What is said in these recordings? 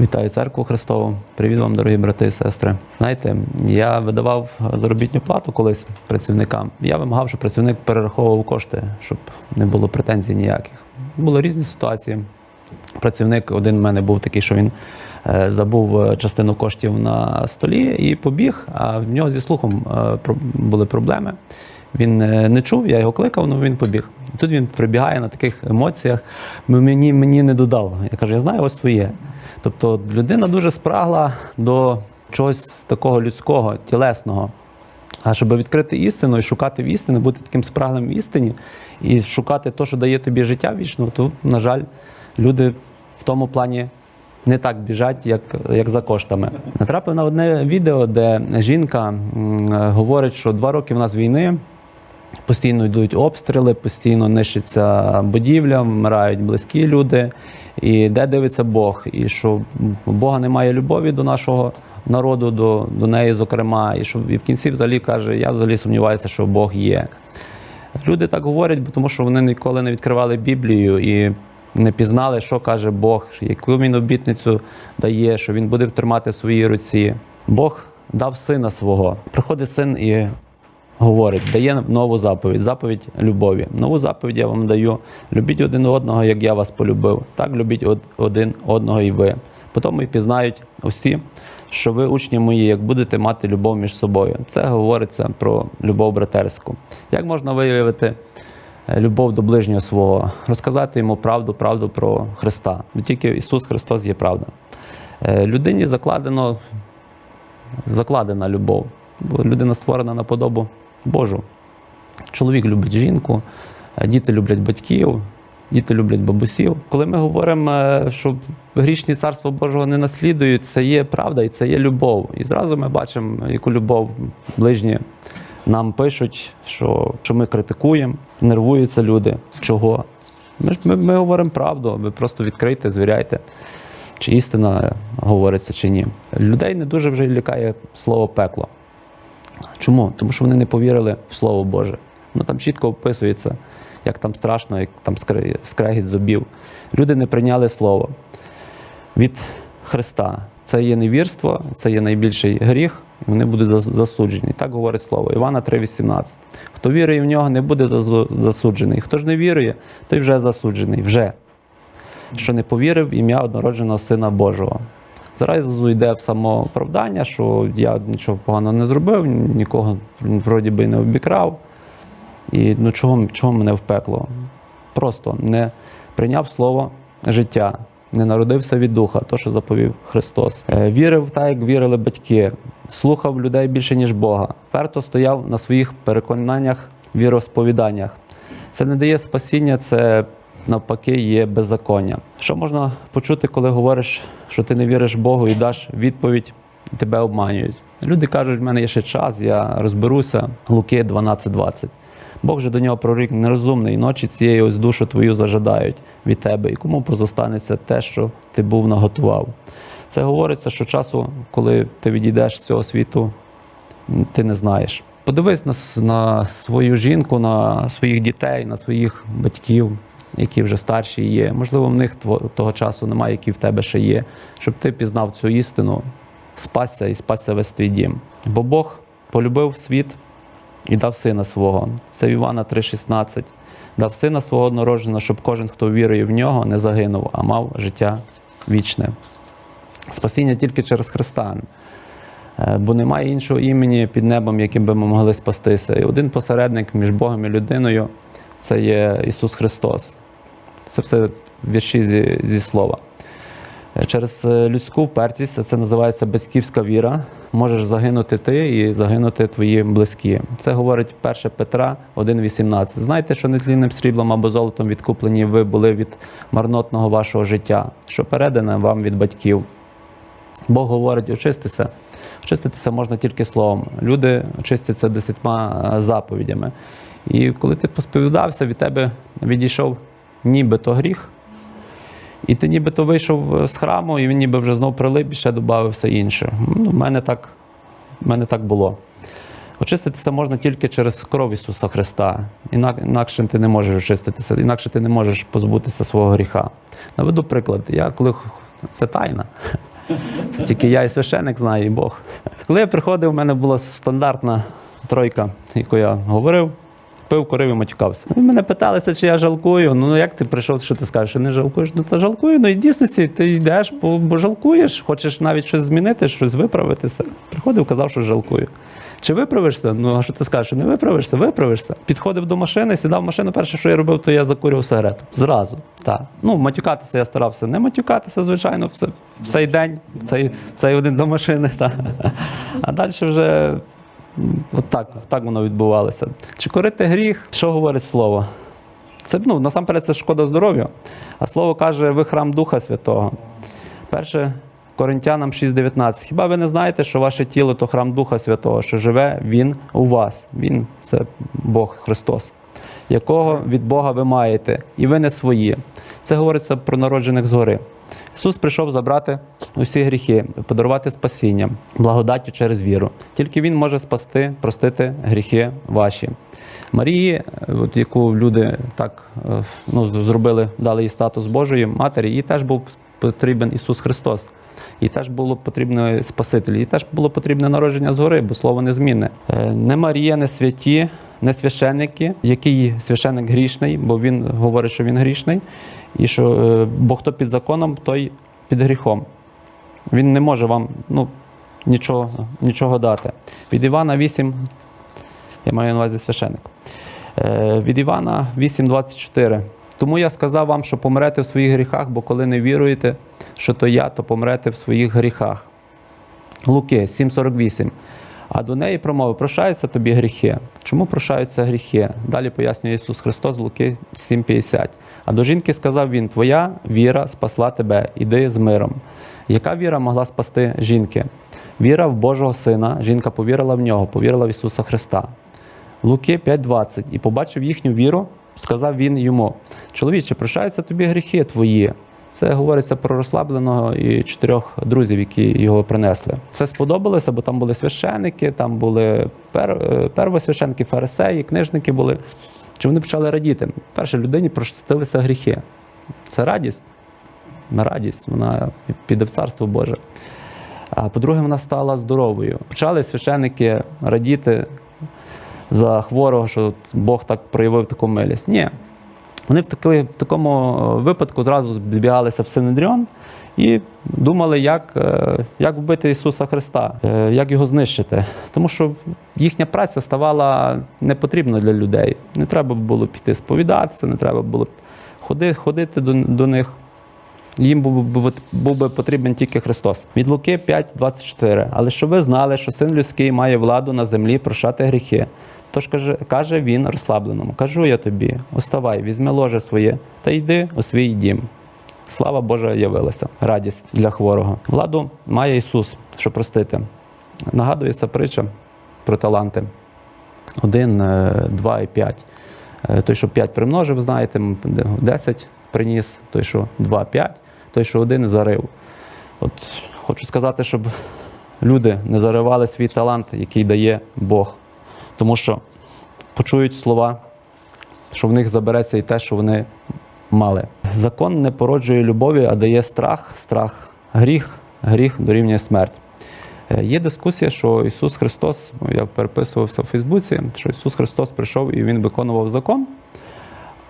Вітаю церкву Христову. Привіт вам, дорогі брати і сестри. Знаєте, я видавав заробітну плату колись працівникам. Я вимагав, щоб працівник перераховував кошти, щоб не було претензій ніяких. Були різні ситуації. Працівник один в мене був такий, що він е, забув е, частину коштів на столі і побіг. А в нього зі слухом е, були проблеми. Він е, не чув, я його кликав, але він побіг. Тут він прибігає на таких емоціях. «М- Мені, мені не додав. Я кажу, я знаю, ось твоє. Тобто людина дуже спрагла до чогось такого людського, тілесного. А щоб відкрити істину і шукати в істині, бути таким спраглим в істині і шукати те, що дає тобі життя вічно, то, на жаль, люди в тому плані не так біжать, як, як за коштами. Натрапив на одне відео, де жінка говорить, що два роки в нас війни. Постійно йдуть обстріли, постійно нищиться будівля, вмирають близькі люди. І де дивиться Бог? І що у Бога немає любові до нашого народу, до, до неї, зокрема, і що і в кінці взагалі каже, я взагалі сумніваюся, що Бог є. Люди так говорять, бо тому що вони ніколи не відкривали Біблію і не пізнали, що каже Бог, яку він обітницю дає, що він буде тримати в своїй руці. Бог дав сина свого. Приходить син і говорить, дає нову заповідь, заповідь любові. Нову заповідь я вам даю. Любіть один одного, як я вас полюбив. Так любіть один одного і ви. Потім і пізнають усі, що ви учні мої, як будете мати любов між собою. Це говориться про любов братерську. Як можна виявити е, любов до ближнього свого? Розказати йому правду, правду про Христа. Не тільки Ісус Христос є правда. Е, Людині закладено закладена любов. Бо людина створена на подобу Божу. Чоловік любить жінку, е, діти люблять батьків, діти люблять бабусів. Коли ми говоримо, е, що грішні царство Божого не наслідують, це є правда і це є любов. І зразу ми бачимо, яку любов ближні нам пишуть, що, що ми критикуємо, нервуються люди. Чого? Ми, ми, ми говоримо правду, ви просто відкрийте, звіряйте чи істина говориться, чи ні. Людей не дуже вже лякає слово пекло. Чому? Тому що вони не повірили в Слово Боже. Ну там чітко описується, як там страшно, як там скре- скрегіт зубів. Люди не прийняли слово від Христа. Це є невірство, це є найбільший гріх, вони будуть засуджені. Так говорить слово. Івана 3,18. Хто вірує в нього, не буде засуджений. Хто ж не вірує, той вже засуджений. Вже що не повірив в ім'я однородженого Сина Божого. Зразу йде в самооправдання, що я нічого поганого не зробив, нікого вроді би не обікрав. І ну чого, чого мене впекло? Просто не прийняв слово життя, не народився від духа, то, що заповів Христос. Е, Вірив так, як вірили батьки, слухав людей більше, ніж Бога. Перто стояв на своїх переконаннях, віросповіданнях. Це не дає спасіння, це навпаки є беззаконня. Що можна почути, коли говориш, що ти не віриш Богу і даш відповідь, і тебе обманюють? Люди кажуть, в мене є ще час, я розберуся. Луки 12.20. Бог же до нього прорік нерозумний, ночі цієї ось душу твою зажадають від тебе, і кому позостанеться те, що ти був наготував. Це говориться, що часу, коли ти відійдеш з цього світу, ти не знаєш. Подивись на, на свою жінку, на своїх дітей, на своїх батьків, які вже старші є. Можливо, в них того часу немає, які в тебе ще є, щоб ти пізнав цю істину, спасся і спасся весь твій дім. Бо Бог полюбив світ і дав сина свого. Це в Івана 3,16. Дав сина свого однородженого, щоб кожен, хто вірує в нього, не загинув, а мав життя вічне. Спасіння тільки через Христа. Е, Бо немає іншого імені під небом, яким би ми могли спастися. І один посередник між Богом і людиною це є Ісус Христос. Це все вірші зі, зі слова. Е, Через е, людську впертість це називається батьківська віра. Можеш загинути ти і загинути твої близькі. Це говорить 1 Петра 1,18. Знайте, що нетлінним сріблом або золотом відкуплені ви були від марнотного вашого життя, що передане вам від батьків. Бог говорить, очистися. Очиститися можна тільки словом. Люди очистяться десятьма е, заповідями. І коли ти посповідався, від тебе відійшов нібито гріх, і ти нібито вийшов з храму, і він ніби вже знов прилип і ще додав все інше. Ну, в мене так, в мене так було. Очиститися можна тільки через кров Ісуса Христа. Інак, інакше ти не можеш очиститися, інакше ти не можеш позбутися свого гріха. Наведу приклад. Я коли це тайна. Це тільки я і священик знаю, і Бог. Коли я приходив, у мене була стандартна тройка, яку я говорив. Пив, курив і матюкався. І мене питалися, чи я жалкую. Ну як ти прийшов, що ти скажеш, що не жалкуєш? Ну та жалкую. Ну і в дійсності ти йдеш, бо, бо жалкуєш, хочеш навіть щось змінити, щось виправитися. Приходив, казав, що жалкую. Чи виправишся? Ну а що ти скажеш? Не виправишся, виправишся. Підходив до машини, сідав в машину. Перше, що я робив, то я закурював сигарету. Зразу. Так. Ну, матюкатися я старався не матюкатися, звичайно, в, цей день, в цей, в цей один до машини. Так. А далі вже От так, так воно відбувалося. Чи корити гріх? Що говорить слово? Це ну, насамперед це шкода здоров'ю. А слово каже, ви храм Духа Святого. Перше Коринтянам 6,19. Хіба ви не знаєте, що ваше тіло то храм Духа Святого, що живе Він у вас? Він це Бог Христос, якого від Бога ви маєте, і ви не свої. Це говориться про народжених згори. Ісус прийшов забрати усі гріхи, подарувати спасіння, благодаттю через віру. Тільки Він може спасти, простити гріхи ваші. Марії, е, от яку люди так е, ну, зробили, дали їй статус Божої матері, їй теж був потрібен Ісус Христос. Їй теж було потрібно Спаситель, їй теж було потрібне народження згори, бо слово незмінне. Е, Не Марія, не святі, не священники, який священник грішний, бо він говорить, що він грішний, і що е, бо хто під законом, той під гріхом. Він не може вам ну, нічого, нічого дати. Від Івана 8, я маю на увазі священник. Е, Від Івана 8,24. Тому я сказав вам, що помрете в своїх гріхах, бо коли не віруєте, що то я, то помрете в своїх гріхах. Луки 7,48. А до неї промовив, прощаються тобі гріхи. Чому прощаються гріхи? Далі пояснює Ісус Христос, Луки 7,50. А до жінки сказав він: Твоя віра спасла тебе, іди з миром. Яка віра могла спасти жінки? Віра в Божого Сина. Жінка повірила в нього, повірила в Ісуса Христа. Луки 5,20. І побачив їхню віру, сказав він йому: Чоловіче, прощаються тобі гріхи твої. Це говориться про розслабленого і чотирьох друзів, які його принесли. Це сподобалося, бо там були священики, там були пер, е, первосвященики, фарисеї, книжники були. Чи вони почали радіти? Перше, людині простилися гріхи. Це радість. Радість, вона піде в царство Боже. А по-друге, вона стала здоровою. Почали священики радіти за хворого, що Бог так проявив таку милість. Ні. Вони в, таки, в такому е, випадку зразу збігалися в Синедріон і думали, як, е, як вбити Ісуса Христа, е, як його знищити. Тому що їхня праця ставала непотрібною для людей. Не треба було піти сповідатися, не треба було ходити, ходити до, до них. Їм був, був, був би потрібен тільки Христос. Від Луки 5,24. Але щоб ви знали, що син людський має владу на землі прощати гріхи. Тож каже, каже він розслабленому: Кажу я тобі, уставай, візьми ложе своє та йди у свій дім. Слава Божа явилася, радість для хворого. Владу має Ісус, щоб простити. Нагадується притча про таланти. Один, е, два і п'ять. Е, Той, що п'ять примножив, знаєте, м, де- десять приніс, той, що два, п'ять, той, що один зарив. От хочу сказати, щоб люди не заривали свій талант, який дає Бог. Тому що почують слова, що в них забереться і те, що вони мали. Закон не породжує любові, а дає страх, страх, гріх, гріх дорівнює смерть. Е, Є дискусія, що Ісус Христос, я переписувався в Фейсбуці, що Ісус Христос прийшов і Він виконував закон.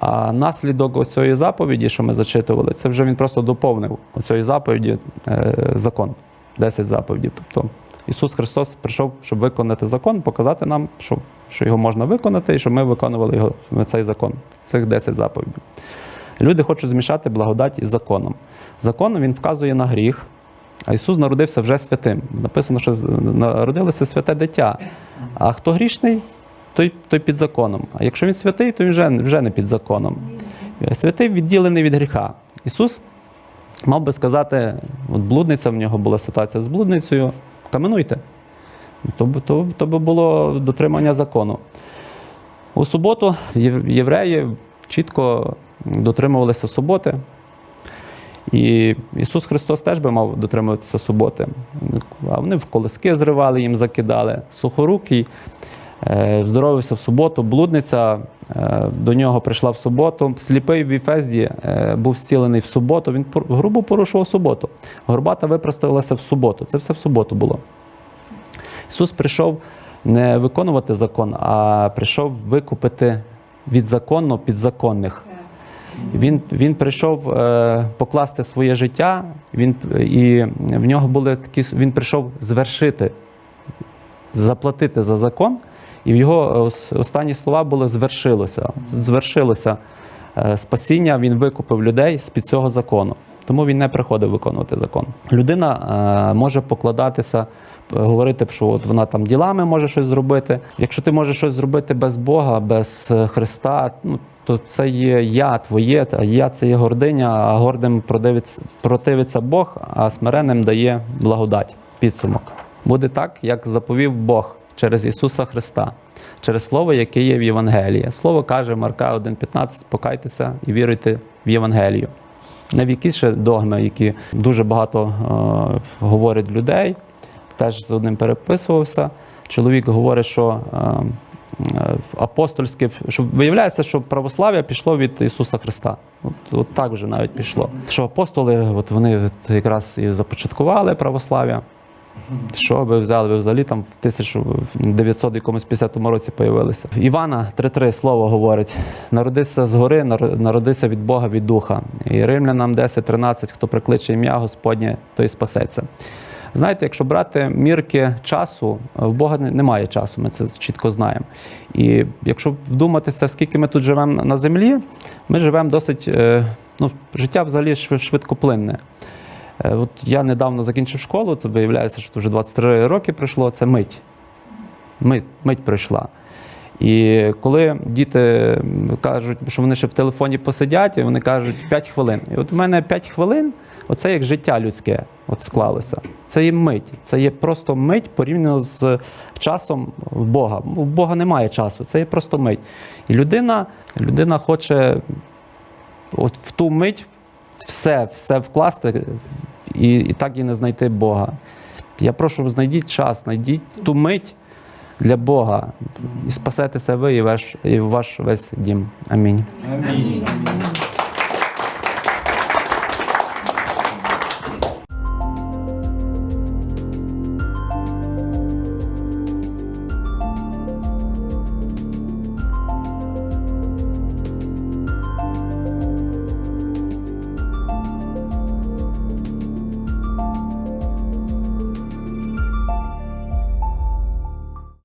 А наслідок цієї заповіді, що ми зачитували, це вже він просто доповнив цієї заповіді е, закон, 10 заповідей. Тобто Ісус Христос прийшов, щоб виконати закон, показати нам, що, що його можна виконати, і щоб ми виконували його, цей закон, цих 10 заповідей. Люди хочуть змішати благодать із законом. Закон він вказує на гріх, а Ісус народився вже святим. Написано, що народилося святе дитя. А хто грішний, той, той під законом. А якщо він святий, то він вже, вже не під законом. Святий відділений від гріха. Ісус мав би сказати, от блудниця в нього була ситуація з блудницею, каменуйте. То, то, то би було дотримання закону. У суботу євреї чітко дотримувалися суботи. І Ісус Христос теж би мав дотримуватися суботи. А вони в колоски зривали, їм закидали. Сухорукий Е, Здоровився в суботу, блудниця е, до нього прийшла в суботу. Сліпий в Іфезді е, був зцілений в суботу. Він грубо порушував суботу. Горбата випростилася в суботу. Це все в суботу було. Ісус прийшов не виконувати закон, а прийшов викупити від закону підзаконних. Він, він прийшов е, покласти своє життя, він, і в нього були такі, він прийшов звершити, заплатити за закон, і в його е, останні слова були звершилося. Звершилося е, спасіння, він викупив людей з-під цього закону. Тому він не приходив виконувати закон. Людина е, може покладатися, говорити, що от вона там ділами може щось зробити. Якщо ти можеш щось зробити без Бога, без е, Христа, ну то це є я твоє, а я це є гординя, а гордим противиться Бог, а смиренним дає благодать. Підсумок. Буде так, як заповів Бог через Ісуса Христа, через Слово, яке є в Євангелії. Слово каже Марка 1,15, покайтеся і віруйте в Євангелію. Не в якісь ще догми, які дуже багато е, говорять людей. Теж з одним переписувався. Чоловік говорить, що е, е, апостольське, що виявляється, що православ'я пішло від Ісуса Христа. От, от так вже навіть пішло. Що апостоли, от вони якраз і започаткували православ'я. Що ви взяли? Ви взагалі там в 1900 якомусь 50 році появилися. Івана 3.3 слово говорить: народися згори, нар- народися від Бога, від Духа. І Римлянам 10.13, хто прикличе ім'я Господнє, той спасеться. Знаєте, якщо брати мірки часу, в Бога немає часу, ми це чітко знаємо. І якщо вдуматися, скільки ми тут живемо на землі, ми живемо досить, е, ну, життя взагалі швид- швидкоплинне. Е, От я недавно закінчив школу, це виявляється, що вже 23 роки пройшло, це мить. Мить, мить пройшла. І коли діти кажуть, що вони ще в телефоні посидять, і вони кажуть 5 хвилин. І от в мене 5 хвилин, оце як життя людське от склалося. Це є мить. Це є просто мить порівняно з часом в Бога. У Бога немає часу, це є просто мить. І людина, людина хоче от в ту мить все, все вкласти і, і так і не знайти Бога. Я прошу, знайдіть час, знайдіть ту мить для Бога і спасетеся ви і ваш, і ваш весь дім. Амінь. Амінь.